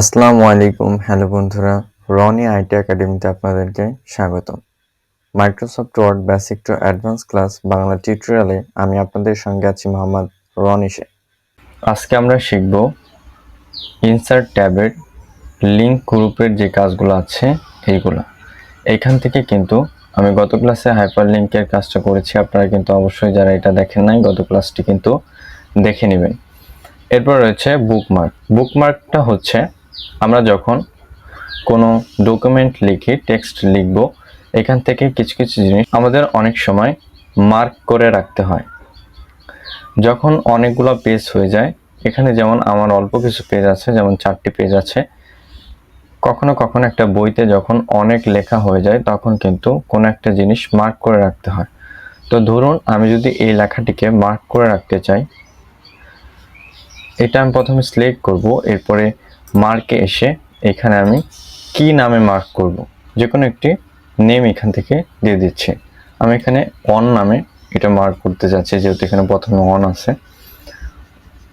আসসালামু আলাইকুম, হ্যালো বন্ধুরা। রনি আইটি একাডেমিতে আপনাদেরকে স্বাগতম। Microsoft Word basic to advance class Bangla টিউটোরিয়ালে আমি আপনাদের সঙ্গে আছি মোহাম্মদ রনিশে আজকে আমরা শিখব ইনসার্ট ট্যাবের লিঙ্ক গ্রুপের যে কাজগুলো আছে, এইগুলো। এখান থেকে কিন্তু আমি গত ক্লাসে হাইপার লিঙ্কের কাজটা করেছি। আপনারা কিন্তু অবশ্যই যারা এটা দেখেন নাই, গত ক্লাসটি কিন্তু দেখে নেবেন। এরপর রয়েছে বুকমার্ক বুকমার্কটা হচ্ছে আমরা যখন কোনো ডকুমেন্ট লিখি টেক্সট লিখব, এখান থেকে কিছু কিছু জিনিস আমাদের অনেক সময় মার্ক করে রাখতে হয়। যখন অনেকগুলো পেজ হয়ে যায়, এখানে যেমন আমার অল্প কিছু পেজ আছে, যেমন চারটি পেজ আছে, কখনো কখনো একটা বইতে যখন অনেক লেখা হয়ে যায়, তখন কিন্তু কোনো একটা জিনিস মার্ক করে রাখতে হয়। তো ধরুন, আমি যদি এই লেখাটিকে মার্ক করে রাখতে চাই, এটা আমি প্রথমে সিলেক্ট করব, এরপরে মার্কে এসে এখানে আমি কি নামে মার্ক করব? যে কোনো একটি নেম এখান থেকে দিয়ে দিচ্ছি। আমি এখানে অন নামে এটা মার্ক করতে যাচ্ছি, যেহেতু এখানে প্রথমে অন আছে।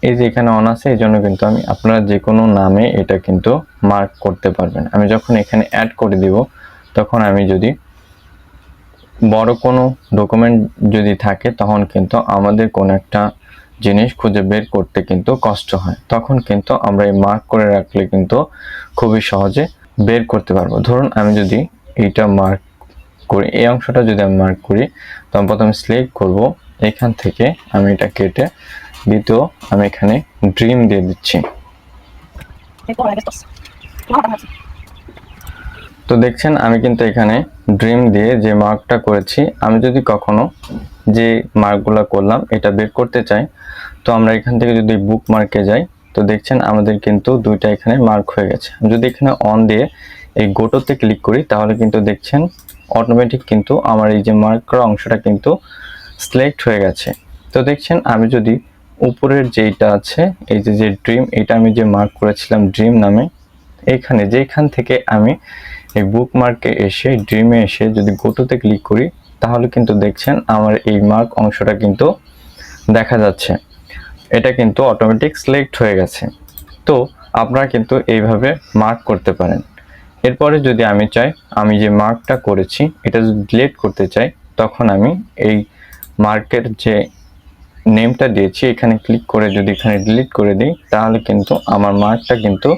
এই যে এখানে অন আছে এই জন্য কিন্তু আমি আপনারা যে কোনো নামে এটা কিন্তু মার্ক করতে পারবেন। আমি যখন এখানে অ্যাড করে দিব, তখন আমি যদি বড় কোনো ডকুমেন্ট যদি থাকে, তখন কিন্তু আমাদের কোনো একটা জিনিস খুঁজে বের করতে কিন্তু কষ্ট হয়। তখন কিন্তু আমরা এই মার্ক করে রাখলে কিন্তু খুবই সহজে বের করতে পারব। ধরুন আমি যদি এইটা মার্ক করি, এই অংশটা যদি আমি মার্ক করি তখন প্রথমে সিলেক্ট করব। এখান থেকে আমি এটা কেটে দ্বিতীয় আমি এখানে ড্রিম দিয়ে দিচ্ছি। তো দেখছেন আমি কিন্তু এখানে ড্রিম দিয়ে যে মার্কটা করেছি, আমি যদি কখনো যে মার্কগুলো করলাম, এটা বের করতে চাই। তো আমরা এখান থেকে যদি বুক মার্কে যাই, তো দেখছেন আমাদের কিন্তু দুইটা এখানে মার্ক হয়ে গেছে। যদি এখানে অন দিয়ে এই গোটোতে ক্লিক করি, তাহলে কিন্তু দেখছেন অটোমেটিক কিন্তু আমার এই যে মার্ক করা অংশটা কিন্তু সিলেক্ট হয়ে গেছে। তো দেখছেন আমি যদি উপরের যেইটা আছে, এই যে যে ড্রিম এটা আমি যে মার্ক করেছিলাম ড্রিম নামে এইখানে যেখান থেকে আমি এই বুক মার্কে এসে ড্রিমে এসে যদি গোটোতে ক্লিক করি, তাহলে কিন্তু দেখছেন আমার এই মার্ক অংশটা কিন্তু দেখা যাচ্ছে। এটা কিন্তু অটোমেটিক সিলেক্ট হয়ে গেছে। তো আপনারা কিন্তু এইভাবে মার্ক করতে পারেন। এরপরে যদি আমি চাই, আমি যে মার্কটা করেছি, এটা যদি ডিলিট করতে চাই, তখন আমি এই মার্কের যে নেমটা দিয়েছি, এখানে ক্লিক করে যদি এখানে ডিলিট করে দিই, তাহলে কিন্তু আমার মার্কটা কিন্তু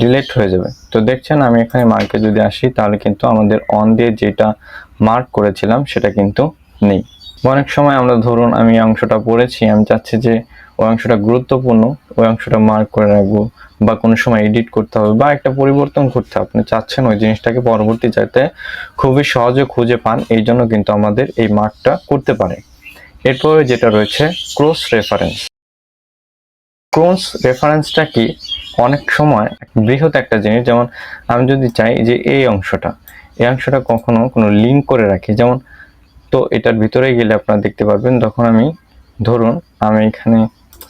ডিলিট হয়ে যাবে। তো দেখছেন, আমি এখানে মার্কে যদি আসি, তাহলে কিন্তু আমাদের অন দিয়ে যেটা মার্ক করেছিলাম, সেটা কিন্তু নেই। অনেক সময় আমরা ধরুন, আমি অংশটা পড়েছি, আমি চাচ্ছি যে ওই অংশটা গুরুত্বপূর্ণ, ওই অংশটা মার্ক করে রাখব, বা কোনো সময় এডিট করতে হবে, বা একটা পরিবর্তন করতে। আপনি চাচ্ছেন ওই জিনিসটাকে পরবর্তী যাতে খুবই সহজে খুঁজে পান, এই জন্য কিন্তু আমাদের এই মার্কটা করতে পারে। এরপরে যেটা রয়েছে ক্রস রেফারেন্স ক্রস রেফারেন্সটা কি? অনেক সময় বৃহৎ একটা জিনিস, যেমন আমি যদি চাই যে এই অংশটা এই অংশটা কখনো কোনো লিঙ্ক করে রাখি। যেমন, তো এটার ভিতরে গেলে আপনারা দেখতে পারবেন, তখন আমি ধরুন আমি এখানে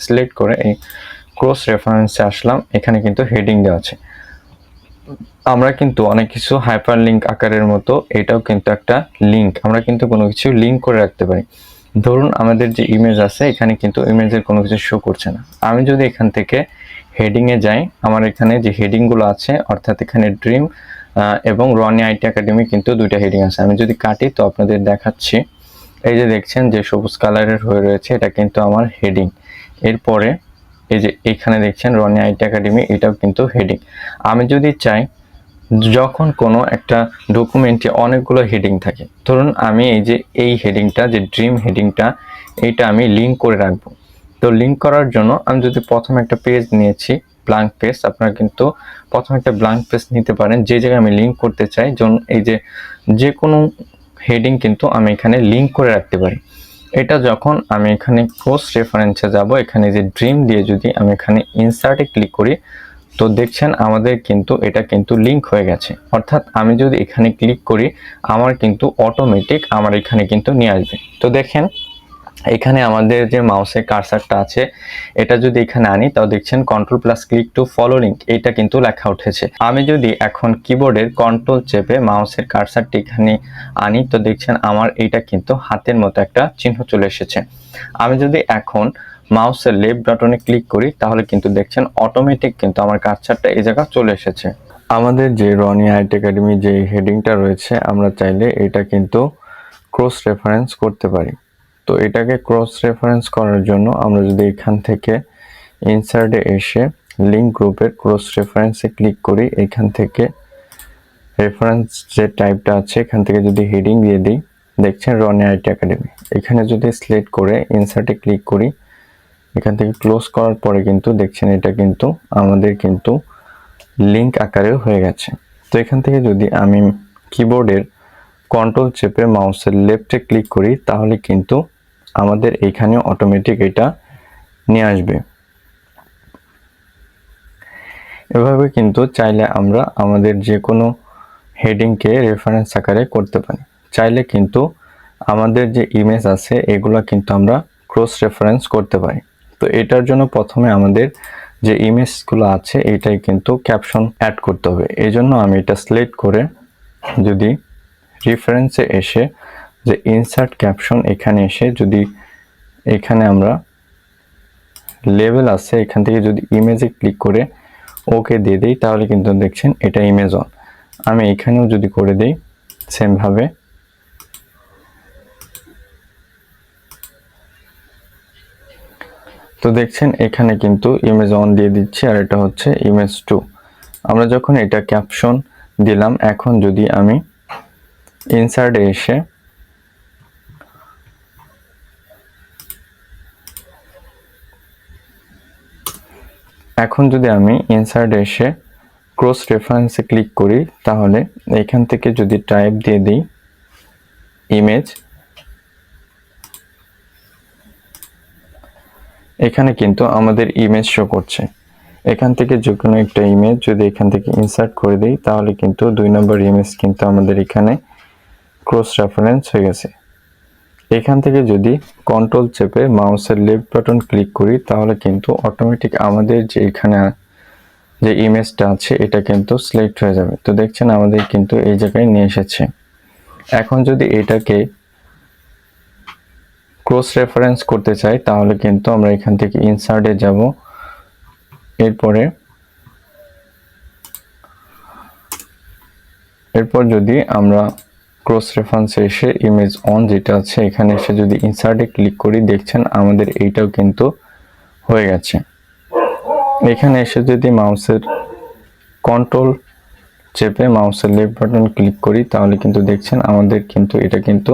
সিলেক্ট করে এই ক্রস রেফারেন্সে আসলাম, এখানে কিন্তু হেডিং দেওয়া আছে। আমরা কিন্তু অনেক কিছু হাইপার লিঙ্ক আকারের মতো এটাও কিন্তু একটা লিঙ্ক আমরা কিন্তু কোনো কিছু লিঙ্ক করে রাখতে পারি। ধরুন আমাদের যে ইমেজ আছে, এখানে কিন্তু ইমেজের কোনো কিছু শো করছে না। আমি যদি এখান থেকে হেডিংয়ে যাই, আমার এখানে যে হেডিংগুলো আছে, অর্থাৎ এখানে ড্রিম এবং রনি আইটি একাডেমি কিন্তু দুইটা হেডিং আছে। আমি যদি কাটি, তো আপনাদের দেখাচ্ছি। এই যে দেখছেন যে সবুজ কালারের হয়ে রয়েছে, এটা কিন্তু আমার হেডিং এরপরে এই যে এখানে দেখছেন রনি আইটি একাডেমি এটাও কিন্তু হেডিং আমি যদি চাই যখন কোনো একটা ডকুমেন্টে অনেকগুলো হেডিং থাকে, ধরুন আমি এই যে এই হেডিংটা যে ড্রিম হেডিংটা এইটা আমি লিঙ্ক করে রাখব। তো লিঙ্ক করার জন্য আমি যদি প্রথম একটা পেজ নিয়েছি ব্লাঙ্ক পেজ আপনারা কিন্তু প্রথম একটা ব্লাঙ্ক পেজ নিতে পারেন, যে জায়গায় আমি লিঙ্ক করতে চাই, যেমন এই যে যে কোনো হেডিং কিন্তু আমি এখানে লিঙ্ক করে রাখতে পারি। এটা যখন আমি এখানে ক্রস রেফারেন্সে যাব, এখানে যে ড্রিম দিয়ে যদি আমি এখানে ইনসার্টে ক্লিক করি তো দেখছেন আমাদের কিন্তু এটা কিন্তু লিঙ্ক হয়ে গেছে। অর্থাৎ আমি যদি এখানে ক্লিক করি, আমার কিন্তু অটোমেটিক আমার এখানে কিন্তু নিয়ে আসবে। তো দেখেন, এখানে আমাদের যে মাউসের কারসারটা আছে, এটা যদি এখানে আনি, তাও দেখছেন control plus click to follow link এটা কিন্তু লেখা উঠেছে। আমি যদি এখন কিবোর্ডের কন্ট্রোল চেপে মাউসের কারসারটি এখানে আনি, তো দেখছেন আমার এইটা কিন্তু হাতের মতো একটা চিহ্ন চলে এসেছে। আমি যদি এখন মাউসের লেফট বাটনে ক্লিক করি, তাহলে কিন্তু দেখছেন অটোমেটিক কিন্তু আমার কার্সারটা এই জায়গা চলে এসেছে। আমাদের যে রনি আইট একাডেমি যে হেডিংটা রয়েছে, আমরা চাইলে এটা কিন্তু ক্রস রেফারেন্স করতে পারি। তো এটাকে ক্রস রেফারেন্স করার জন্য আমরা যদি এখান থেকে ইনসার্টে এসে লিঙ্ক গ্রুপের ক্রস রেফারেন্সে ক্লিক করি, এখান থেকে রেফারেন্স যে টাইপটা আছে, এখান থেকে যদি হেডিং দিয়ে দিই, দেখছেন রনি আইটি একাডেমি। এখানে যদি সিলেক্ট করে ইনসার্টে ক্লিক করি এখান থেকে ক্লোজ করার পরে কিন্তু দেখছেন এটা কিন্তু আমাদের কিন্তু লিঙ্ক আকারেও হয়ে গেছে। তো এখান থেকে যদি আমি কিবোর্ডের কন্ট্রোল চেপে মাউসের লেফটে ক্লিক করি, তাহলে কিন্তু আমাদের এইখানে অটোমেটিক এটা নিয়ে আসবে। এভাবে কিন্তু চাইলে আমরা আমাদের যে কোনো হেডিংকে রেফারেন্স আকারে করতে পারি। চাইলে কিন্তু আমাদের যে ইমেজ আছে, এগুলো কিন্তু আমরা ক্রস রেফারেন্স করতে পারি। তো এটার জন্য প্রথমে আমাদের যে ইমেজগুলো আছে, এটাই কিন্তু ক্যাপশন অ্যাড করতে হবে। এই জন্য আমি এটা সিলেক্ট করে যদি রেফারেন্সে এসে যে ইনসার্ট ক্যাপশন এখানে এসে যদি এখানে আমরা লেভেল আছে, এখান থেকে যদি ইমেজে ক্লিক করে ওকে দিয়ে দিই, তাহলে কিন্তু দেখছেন এটা ইমেজ অন আমি এখানেও যদি করে দিই সেমভাবে তো দেখছেন, এখানে কিন্তু ইমেজ অন দিয়ে দিচ্ছি, আর এটা হচ্ছে ইমেজ টু আমরা যখন এটা ক্যাপশন দিলাম, এখন যদি আমি ইনসার্টে এসে এখন যদি আমি ইনসার্টে এসে ক্রস রেফারেন্সে ক্লিক করি, তাহলে এখান থেকে যদি টাইপ দিয়ে দিই ইমেজ এখানে কিন্তু আমাদের ইমেজ শো করছে। এখান থেকে যে কোনো একটা ইমেজ যদি এখান থেকে ইনসার্ট করে দিই, তাহলে কিন্তু দুই নম্বর ইমেজ কিন্তু আমাদের এখানে ক্রস রেফারেন্স হয়ে গেছে। এখান থেকে যদি কন্ট্রোল চেপে মাউসের লেফট বাটন ক্লিক করি, তাহলে কিন্তু অটোমেটিক আমাদের যে এখানে যে ইমেজটা আছে, এটা কিন্তু সিলেক্ট হয়ে যাবে। তো দেখছেন আমাদের কিন্তু এই জায়গায় নিয়ে এসেছে। এখন যদি এটাকে ক্রস রেফারেন্স করতে চাই, তাহলে কিন্তু আমরা এখান থেকে ইনসার্টে যাব। এরপরে, এরপর যদি আমরা ক্রস রেফারেন্সে এসে ইমেজ অন যেটা আছে, এখানে এসে যদি ইনসার্টে ক্লিক করি, দেখছেন আমাদের এইটাও কিন্তু হয়ে গেছে। এখানে এসে যদি মাউসের কন্ট্রোল চেপে মাউসের লেফট বাটন ক্লিক করি, তাহলে কিন্তু দেখছেন আমাদের কিন্তু, এটা কিন্তু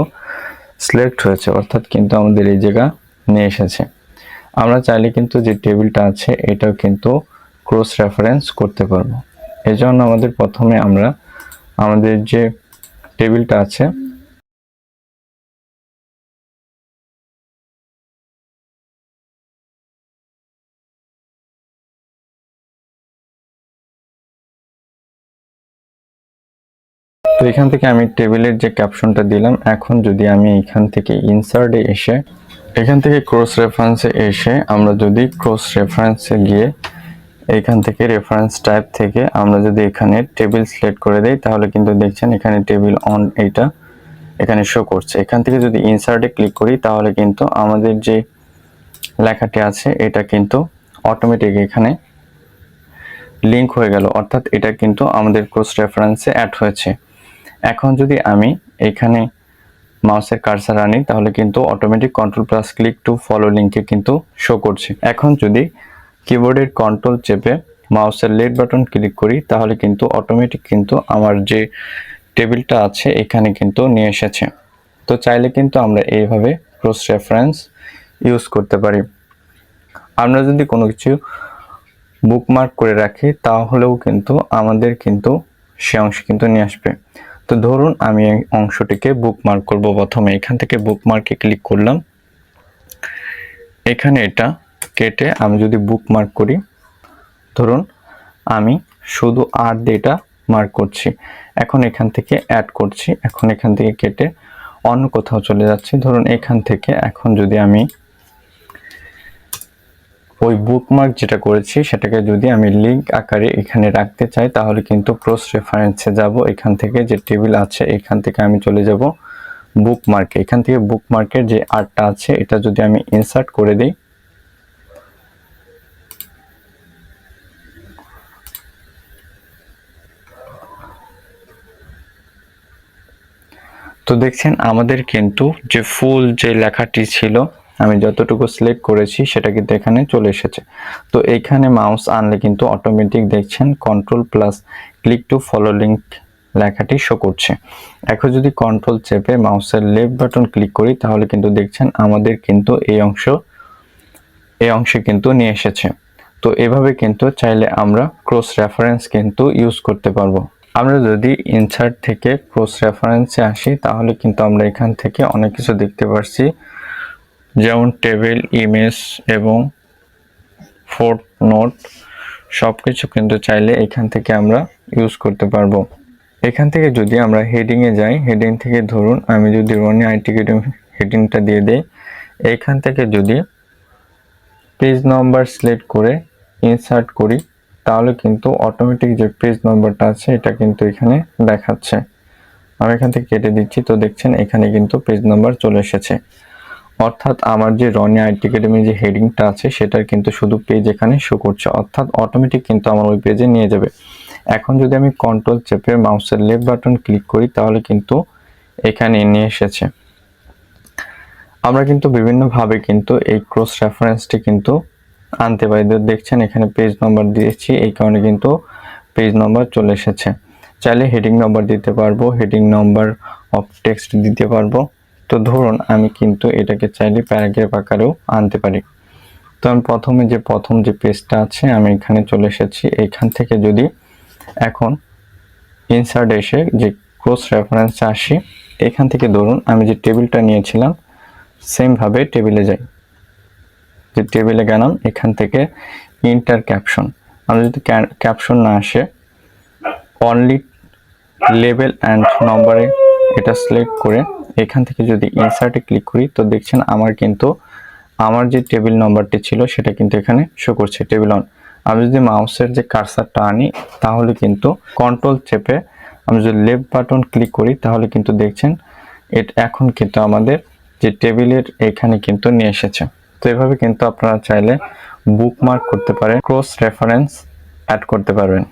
সিলেক্ট হয়েছে, অর্থাৎ কিন্তু আমাদের এই জায়গা নিয়ে এসেছে। আমরা চাইলে কিন্তু যে টেবিলটা আছে, এটাও কিন্তু ক্রস রেফারেন্স করতে পারব। এজন্য আমাদের প্রথমে আমরা আমাদের যে টেবিলটা আছে তো এখান থেকে আমি টেবিলের যে ক্যাপশনটা দিলাম, এখন যদি আমি এখান থেকে ইনসার্টে এসে, এখান থেকে ক্রস রেফারেন্সে এসে আমরা যদি ক্রস রেফারেন্সে গিয়ে এখান থেকে রেফারেন্স টাইপ থেকে আমরা যদি এখানে টেবিল সিলেক্ট করে দেই, তাহলে কিন্তু দেখছেন এখানে টেবিল অন এইটা এখানে শো করছে। এখান থেকে যদি ইনসার্টে ক্লিক করি, তাহলে কিন্তু আমাদের যে লেখাটি আছে, এটা কিন্তু অটোমেটিক এখানে লিংক হয়ে গেল। অর্থাৎ এটা কিন্তু আমাদের ক্রস রেফারেন্সে অ্যাড হয়েছে। এখন যদি আমি এখানে মাউসের কার্সার আনি, তাহলে কিন্তু automatic control plus click to follow লিঙ্কে কিন্তু শো করছে। এখন যদি কিবোর্ডের কন্ট্রোল চেপে মাউসের লেট বাটন ক্লিক করি, তাহলে কিন্তু অটোমেটিক কিন্তু আমার যে টেবিলটা আছে, এখানে কিন্তু নিয়ে এসেছে। তো চাইলে কিন্তু আমরা এইভাবে ক্রস রেফারেন্স ইউজ করতে পারি। আমরা যদি কোনো কিছু বুকমার্ক করে রাখি, তাহলেও কিন্তু আমাদের কিন্তু সে অংশ কিন্তু নিয়ে আসবে। তো ধরুন আমি এই অংশটিকে বুকমার্ক করব। প্রথমে এখান থেকে বুকমার্কে ক্লিক করলাম। এখানে এটা কেটে আমি যদি বুকমার্ক করি, ধরুন আমি শুধু আর এটা মার্ক করছি। এখন এখান থেকে অ্যাড করছি। এখন এখান থেকে কেটে অন্য কোথাও চলে যাচ্ছি। ধরুন এখান থেকে এখন যদি আমি ওই বুকমার্ক যেটা করেছি, সেটাকে যদি আমি লিঙ্ক আকারে এখানে রাখতে চাই, তাহলে কিন্তু ক্রস রেফারেন্সে যাব। এখান থেকে যে টেবিল আছে, এখান থেকে আমি চলে যাব বুকমার্কে এখান থেকে বুকমার্কের যে আর্টটা আছে, এটা যদি আমি ইনসার্ট করে দিই, তো দেখছেন আমাদের কিন্তু যে ফুল যে লেখাটি ছিল আমি যতটুকু সিলেক্ট করেছি সেটা কিন্তু এখানে চলে এসেছে। তো এখানে মাউস আনলে কিন্তু অটোমেটিক দেখছেন control plus click to follow link লেখাটি শো করছে। এখন যদি কন্ট্রোল চেপে মাউসের লেফট বাটন ক্লিক করি তাহলে কিন্তু দেখছেন আমাদের কিন্তু এই অংশ, এই অংশে কিন্তু নিয়ে এসেছে। তো এভাবে কিন্তু চাইলে আমরা ক্রস রেফারেন্স কিন্তু ইউজ করতে পারব। আমরা যদি ইনসার্ট থেকে ক্রস রেফারেন্সে আসি তাহলে কিন্তু আমরা এখান থেকে অনেক কিছু দেখতে পারছি। যেমন টেবিল ইমেজ এবং ফোর্ট নোট সব কিছু কিন্তু চাইলে এখান থেকে আমরা ইউজ করতে পারব। এখান থেকে যদি আমরা হেডিংয়ে যাই হেডিং থেকে ধরুন আমি যদি রনি আইটি হেডিংটা দিয়ে দিই, এখান থেকে যদি পেজ নাম্বার সিলেক্ট করে ইনসার্ট করি, তাহলে কিন্তু অটোমেটিক যে পেজ নাম্বারটা আছে, এটা কিন্তু এখানে দেখাচ্ছে। আমি এখান থেকে কেটে দিচ্ছি, তো দেখছেন এখানে কিন্তু পেজ নাম্বার চলে এসেছে। অর্থাৎ আমার যে রনি আইটি একাডেমি যে হেডিংটা আছে, সেটার কিন্তু শুধু পেজ এখানে শো করছে। অর্থাৎ অটোমেটিক কিন্তু আমার ওই পেজে নিয়ে যাবে। এখন যদি আমি কন্ট্রোল চেপে মাউসের লেফট বাটন ক্লিক করি, তাহলে কিন্তু এখানে নিয়ে এসেছে। আমরা কিন্তু বিভিন্নভাবে কিন্তু এই ক্রস রেফারেন্সটি কিন্তু আনতে পারি। দেখছেন, এখানে পেজ নম্বর দিয়েছি, এই কারণে কিন্তু পেজ নম্বর চলে এসেছে। চাইলে হেডিং নম্বর দিতে পারব হেডিং নম্বর অফ টেক্সট দিতে পারব। তো ধরুন আমি কিন্তু এটাকে চাইলে প্যারাগ্রাফ আকারেও আনতে পারি। তো আমি প্রথমে যে প্রথম যে পেজটা আছে, আমি এখানে চলে এসেছি। এখান থেকে যদি এখন ইনসার্ট এসে যে ক্রস রেফারেন্স আসি, এখান থেকে ধরুন আমি যে টেবিলটা নিয়েছিলাম সেমভাবে টেবিলে যাই। যে টেবিলে গেলাম, এখান থেকে ইন্টার ক্যাপশন আমরা যদি ক্যাপশন না আসে অনলি লেভেল অ্যান্ড নম্বরে এটা সিলেক্ট করে এখান থেকে যদি ইনসার্টে ক্লিক করি, তো দেখছেন আমার কিন্তু আমার যে টেবিল নম্বরটি ছিল, সেটা কিন্তু এখানে শো করছে টেবিল অন আমি যদি মাউসের যে কারসারটা আনি, তাহলে কিন্তু কন্ট্রোল চেপে আমি যদি লেফট বাটন ক্লিক করি, তাহলে কিন্তু দেখছেন এটা, এখন কিন্তু আমাদের যে টেবিলের এখানে কিন্তু নিয়ে এসেছে। তো এভাবে কিন্তু আপনারা চাইলে বুকমার্ক করতে পারেন ক্রস রেফারেন্স অ্যাড করতে পারবেন।